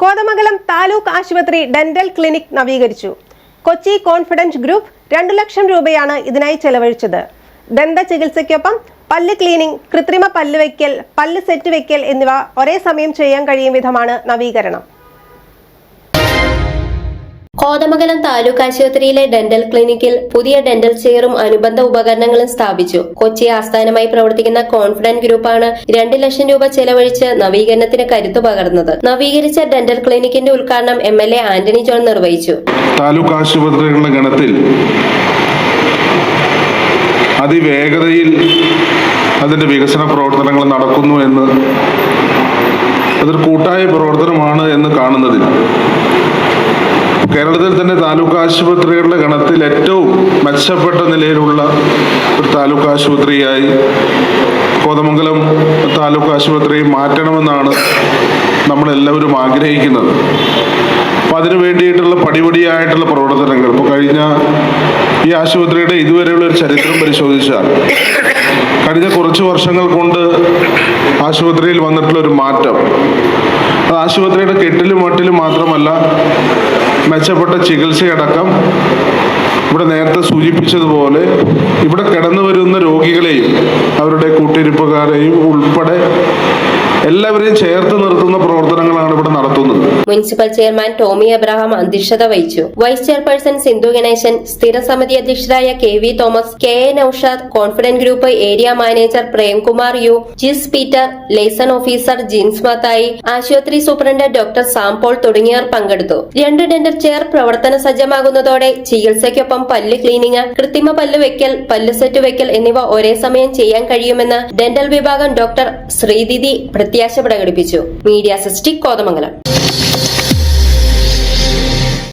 കോതമംഗലം താലൂക്ക് ആശുപത്രി dental clinic നവീകരിച്ചു. Kochi confidence group രണ്ടു ലക്ഷം രൂപയാണ് ഇതിനായി ചെലവഴിച്ചത്. ദന്ത ചികിത്സയ്ക്കൊപ്പം പല്ല് ക്ലീനിംഗ് കൃത്രിമ പല്ല് വയ്ക്കൽ പല്ല് സെറ്റ് വയ്ക്കൽ എന്നിവ ഒരേ സമയം ചെയ്യാൻ കഴിയും വിധമാണ് നവീകരണം. കോതമംഗലം താലൂക്ക് ആശുപത്രിയിലെ ഡെന്റൽ ക്ലിനിക്കിൽ പുതിയ ഡെന്റൽ ചെയറും അനുബന്ധ ഉപകരണങ്ങളും സ്ഥാപിച്ചു. കൊച്ചി ആസ്ഥാനമായി പ്രവർത്തിക്കുന്ന കോൺഫിഡന്റ് ഗ്രൂപ്പാണ് രണ്ട് ലക്ഷം രൂപ ചെലവഴിച്ച് നവീകരണത്തിന് കരുത്തു പകർന്നത്. നവീകരിച്ച ഡെന്റൽ ക്ലിനിക്കിന്റെ ഉദ്ഘാടനം M L A Antony John നിർവഹിച്ചു. താലൂക്ക് ആശുപത്രികളുടെ ഗണത്തിൽ അതിവേഗതയിൽ അതിന്റെ വികസന പ്രവർത്തനങ്ങൾ നടക്കുന്നു എന്ന് അതൊരു കൂട്ടായ പ്രവർത്തനമാണ് എന്ന് കാണുന്നതിൽ കേരളത്തിൽ തന്നെ താലൂക്ക് ആശുപത്രികളുടെ ഗണത്തിൽ ഏറ്റവും മെച്ചപ്പെട്ട നിലയിലുള്ള ഒരു താലൂക്ക് ആശുപത്രിയായി കോതമംഗലം താലൂക്ക് ആശുപത്രി മാറ്റണമെന്നാണ് നമ്മളെല്ലാവരും ആഗ്രഹിക്കുന്നത്. അപ്പം അതിനു വേണ്ടിയിട്ടുള്ള പടിപടിയായിട്ടുള്ള പ്രവർത്തനങ്ങൾ. ഇപ്പോൾ കഴിഞ്ഞ ഈ ആശുപത്രിയുടെ ഇതുവരെയുള്ള ഒരു ചരിത്രം പരിശോധിച്ചാൽ കഴിഞ്ഞ കുറച്ച് വർഷങ്ങൾ കൊണ്ട് ആശുപത്രിയിൽ വന്നിട്ടുള്ള ഒരു മാറ്റം. ആശുപത്രിയുടെ കെട്ടിലും മട്ടിലും മാത്രമല്ല മെച്ചപ്പെട്ട ചികിത്സയടക്കം ഇവിടെ നേരത്തെ സൂചിപ്പിച്ചതുപോലെ ഇവിടെ കിടന്നു വരുന്ന രോഗികളെയും അവരുടെ കൂട്ടിരിപ്പുകാരെയും ഉൾപ്പെടെ എല്ലാവരെയും ചേർത്ത് നിർത്തുന്ന പ്രവർത്തനങ്ങളാണ് ഇവിടെ നടത്തുന്നത്. മുനിസിപ്പൽ ചെയർമാൻ ടോമി എബ്രഹാം അധ്യക്ഷത വഹിച്ചു. വൈസ് ചെയർപേഴ്സൺ സിന്ധു ഗണേശൻ സ്ഥിരസമിതി അധ്യക്ഷരായ K V Thomas K A Noushad Confident Group area manager Premkumar U Jis Peter liaison officer Jeens Mathai ആശുപത്രി സൂപ്രണ്ട് ഡോക്ടർ സാംപോൾ തുടങ്ങിയവർ പങ്കെടുത്തു. രണ്ട് ഡെന്റൽ ചെയർ പ്രവർത്തന സജ്ജമാകുന്നതോടെ ചികിത്സയ്ക്കൊപ്പം പല്ല് ക്ലീനിങ് കൃത്രിമ പല്ല് വെക്കൽ പല്ല് സെറ്റ് വെക്കൽ എന്നിവ ഒരേ സമയം ചെയ്യാൻ കഴിയുമെന്ന് ഡെന്റൽ വിഭാഗം ഡോക്ടർ ശ്രീദിതി പ്രത്യാശ പ്രകടിപ്പിച്ചു. മീഡിയ സിസ്റ്റിക് കോതമംഗലം.